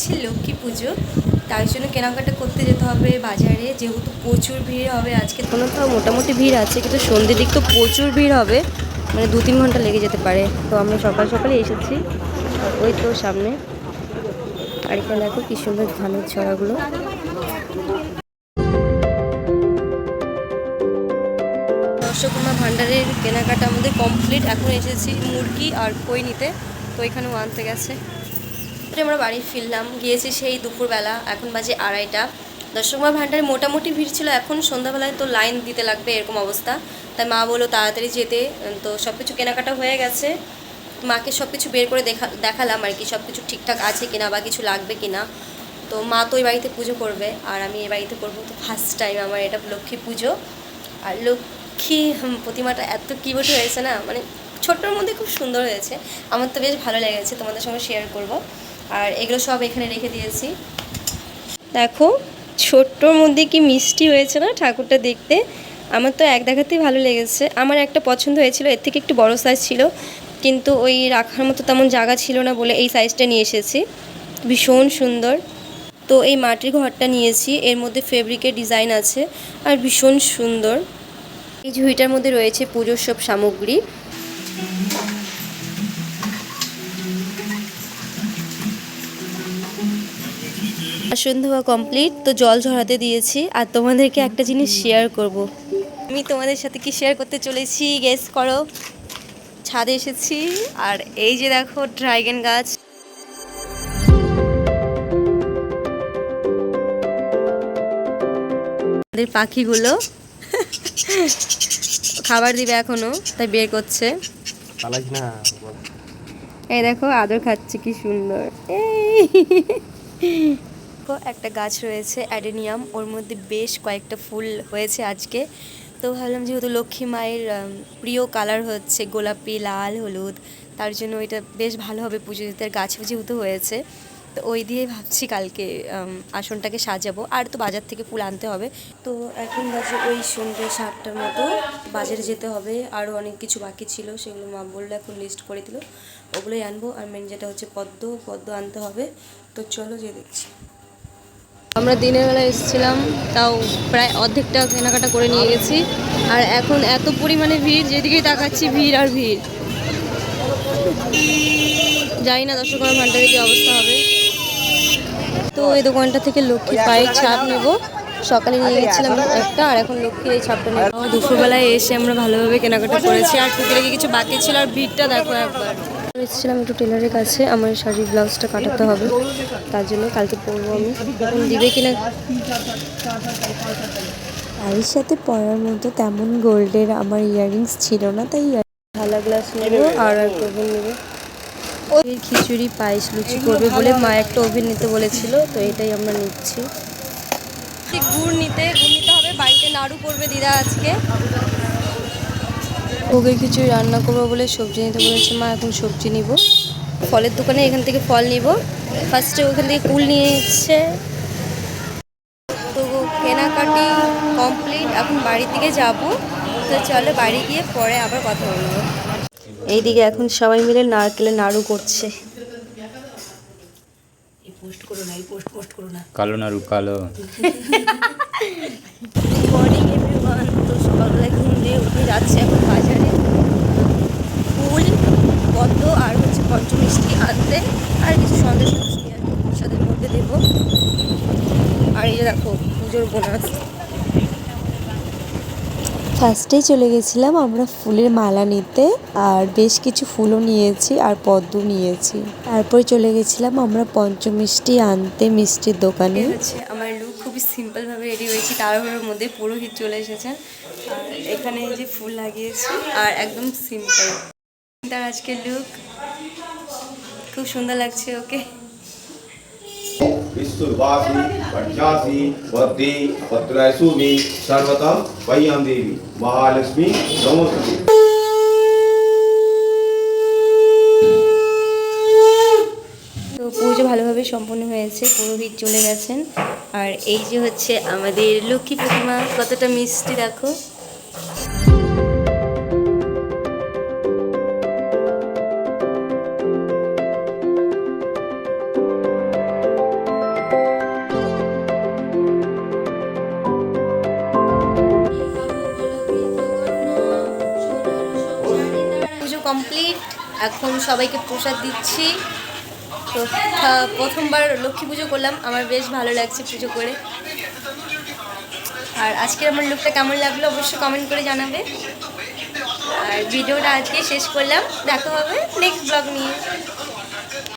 হচ্ছে লক্ষ্মী পুজো। তার জন্য কেনাকাটা করতে যেতে হবে বাজারে। যেহেতু প্রচুর ভিড় হবে আজকে। এখনও তো মোটামুটি ভিড় আছে, কিন্তু সন্ধ্যের দিক তো প্রচুর ভিড় হবে। মানে দু তিন ঘণ্টা লেগে যেতে পারে। তো আমরা সকাল সকালে এসেছি। ওই তো সামনে। আর এখানে দেখো কি সুন্দর ধানের ছড়াগুলো। দর্শকুমা ভান্ডারের কেনাকাটা আমাদের কমপ্লিট এখন এসেছি মুরগি আর কই নিতে তো এখানেও আনতে গেছে। তারপরে আমরা বাড়ি ফিরলাম, গিয়েছি সেই দুপুরবেলা, এখন বাজে আড়াইটা। দর্শকমা ভান্ডারে মোটামুটি ভিড় ছিল, এখন সন্ধ্যাবেলায় তো লাইন দিতে লাগবে এরকম অবস্থা। তাই মা বলল তাড়াতাড়ি যেতে, তো সব কিছু কেনাকাটা হয়ে গেছে। মাকে সব কিছু বের করে দেখা, দেখালাম আর কি সব কিছু ঠিকঠাক আছে কিনা বা কিছু লাগবে কিনা। তো মা তো ওই বাড়িতে পুজো করবে, আর আমি এই বাড়িতে করব তো ফার্স্ট টাইম আমার এটা লক্ষ্মী পুজো। আর লক্ষ্মী প্রতিমাটা এত কিউট হয়েছে না মানে ছোট্টর মধ্যে খুব সুন্দর হয়েছে। আমার তো বেশ ভালো লেগেছে, তোমাদের সঙ্গে শেয়ার করব। আর এগুলো সব এখানে রেখে দিয়েছি। দেখো, ছোট্টর মধ্যে কি মিষ্টি হয়েছে না ঠাকুরটা দেখতে? আমার তো এক দেখাতেই ভালো লেগেছে। আমার একটা পছন্দ হয়েছিল, এর থেকে একটু বড় সাইজ ছিল, কিন্তু ওই রাখার মতো তেমন জায়গা ছিল না বলে এই সাইজটা নিয়ে এসেছি। ভীষণ সুন্দর। তো এই মাটির ঘরটা নিয়েছি, এর মধ্যে ফেব্রিকের ডিজাইন আছে, আর ভীষণ সুন্দর। এই ঝুড়িটার মধ্যে রয়েছে পুজোর সব সামগ্রী। আর সন্ধ্যা কমপ্লিট তো জল ঝরাতে দিয়েছি। আর তোমাদেরকে একটা জিনিস শেয়ার করব। আমি তোমাদের সাথে কি শেয়ার করতে চলেছি গেস করো? ছাদে এসেছি আর এই যে দেখো ড্রাগন গাছ। আমাদের পাখিগুলো খাবার দিবে এখনও তাই বের করছে। এই দেখো আদর খাচ্ছে কি সুন্দর। এই দেখো, একটা গাছ রয়েছে অ্যাডেনিয়াম। ওর মধ্যে বেশ কয়েকটা ফুল হয়েছে আজকে। তো ভাবলাম যেহেতু লক্ষ্মী মায়ের প্রিয় কালার হচ্ছে গোলাপি লাল হলুদ তার জন্য ওইটা বেশ ভালো হবে পুজো দিতে। গাছে যেহেতু হয়েছে তো ওই দিয়ে ভাবছি কালকে আসনটাকে সাজাবো। আর তো বাজার থেকে ফুল আনতে হবে। তো এখন বাজে ওই সন্ধ্যে সাতটার মতো। বাজারে যেতে হবে। আরও অনেক কিছু বাকি ছিল সেগুলো মা বলল এখন লিস্ট করে দিল। ওগুলোই আনব। আর মেন যেটা হচ্ছে পদ্ম পদ্ম আনতে হবে। তো চলো যে দেখছি। আমরা দিনের বেলা এসেছিলাম, তাও প্রায় অর্ধেকটা কেনাকাটা করে নিয়ে গেছি। আর এখন এত পরিমাণে ভিড় যেদিকেই তাকাচ্ছি ভিড় আর ভিড়। জানি না দর্শক আমার ভান্ডারে কি অবস্থা হবে। তো এই দোকানটা থেকে লক্ষ্মী পায়ের ছাপ নেব। সকালে নিয়ে গেছিলাম একটা, আর এখন লক্ষ্মীর এই ছাপটা নেব। দুপুরবেলায় এসে আমরা ভালোভাবে কেনাকাটা করেছি। আর টুকিটাকি কিছু বাকি ছিল? আর ভিড়টা দেখো একবার। এসেছিলাম একটু টেলারের কাছে, আমার শাড়ির ব্লাউজটা কাটাতে হবে। তার জন্য কালকে পরবো আমি। দিবে কিনা? শাড়ির সাথে পরার মতো তেমন গোল্ডের আমার ইয়াররিংস ছিল না, তাই ঢালা গ্লাস নেব আর একটা ওভেন নেব খিচুড়ি, পায়েস, লুচি করবে বলে মা একটা ওভেন নিতে বলেছিল, তো এটাই আমরা নিচ্ছি। গুড় নিতে গুড় নিতে হবে, বাড়িতে নাড়ু করবে দিদা আজকে। ভোগের খিচুড়ি রান্না করব বলে সবজি নিতে বলেছে মা এখন সবজি নিব। ফলের দোকানে এখান থেকে ফল নিব। ফার্স্টে ওখান থেকে কুল নিয়ে এসছে তো কেনাকাটি কমপ্লিট এখন বাড়ির দিকে যাব। তো চলো বাড়ি গিয়ে পরে আবার কথা বলব। এইদিকে এখন সবাই মিলে নারকেলের নাড়ু করছে। কালো নাড়ু কালো। মর্নিং এভরিওয়ান তো সকালবেলা ঘুম দিয়ে উঠে যাচ্ছে এখন বাজারে ফুল পদ্ম আর হচ্ছে পঞ্চমিষ্টি আনতে আর কিছু সন্দেশ টন্দেশ নিয়ে আসব প্রসাদের মধ্যে দেবো আর এই যে দেখো ফার্স্টেই চলে গেছিলাম আমরা ফুলের মালা নিতে, আর বেশ কিছু ফুলও নিয়েছি আর পদ্ম নিয়েছি। তারপর চলে গেছিলাম আমরা পঞ্চমিষ্টি আনতে মিষ্টির দোকানে। আমার লুক খুবই সিম্পলভাবে রেডি হয়েছি, তাড়াহুড়োর মধ্যে পুরোহিত চলে এসেছেন এখানে যে ফুল লাগিয়েছি, আর একদম সিম্পল তার আজকের লুক খুব সুন্দর লাগছে ওকে। विस्तुर्वासी पंचासी वद्दी पत्रैसुमी सर्वतः वय्यम देवी महालक्ष्मी नमोस्तुते তো পুজো ভালোভাবে সম্পন্ন হয়েছে পুরোহিত চলে গেছেন আর এই যে হচ্ছে আমাদের লক্ষ্মী প্রতিমা কতটা মিষ্টি দেখো কমপ্লিট এখন সবাইকে প্রসাদ দিচ্ছি। তো প্রথমবার লক্ষ্মী পুজো করলাম। আমার বেশ ভালো লাগছে পুজো করে। আর আজকের আমার লুকটা কেমন লাগল অবশ্যই কমেন্ট করে জানাবে। আর ভিডিওটা আজকে শেষ করলাম। দেখা হবে নেক্সট ব্লগ নিয়ে।